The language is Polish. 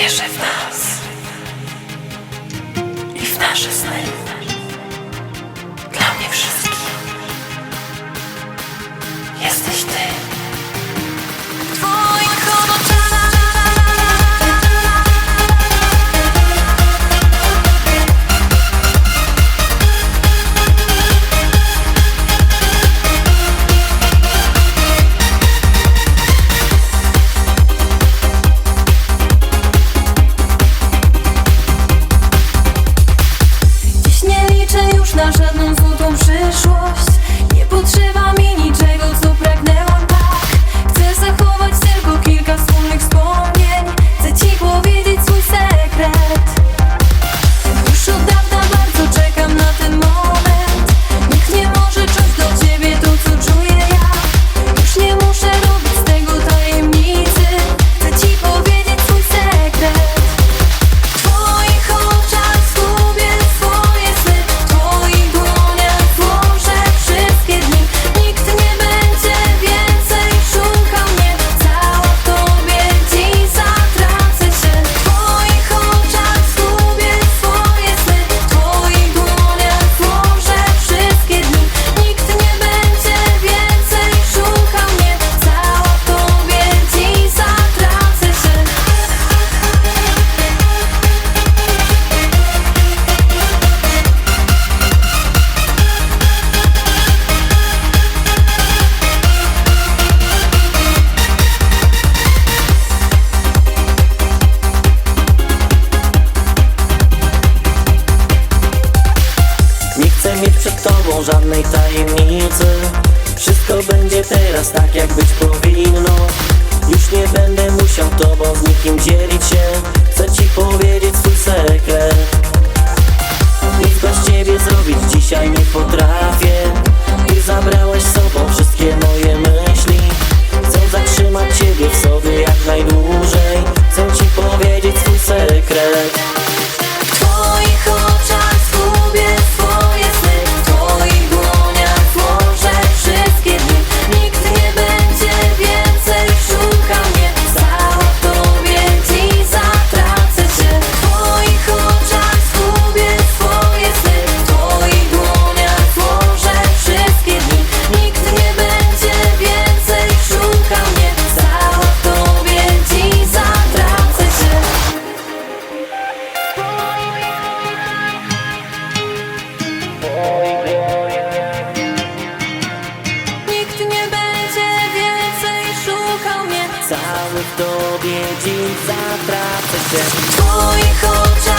wierzy w nas i w nasze sny. Dla mnie wszystkich jesteś Ty. żadnej tajemnicy. Wszystko będzie teraz tak jak być powinno. Już nie będę musiał tobą z nikim dzielić się. Chcę ci powiedzieć swój sekret. Nic bez ciebie zrobić dzisiaj nie potrafię. w tobie dziś zatracę się. Twoich oczach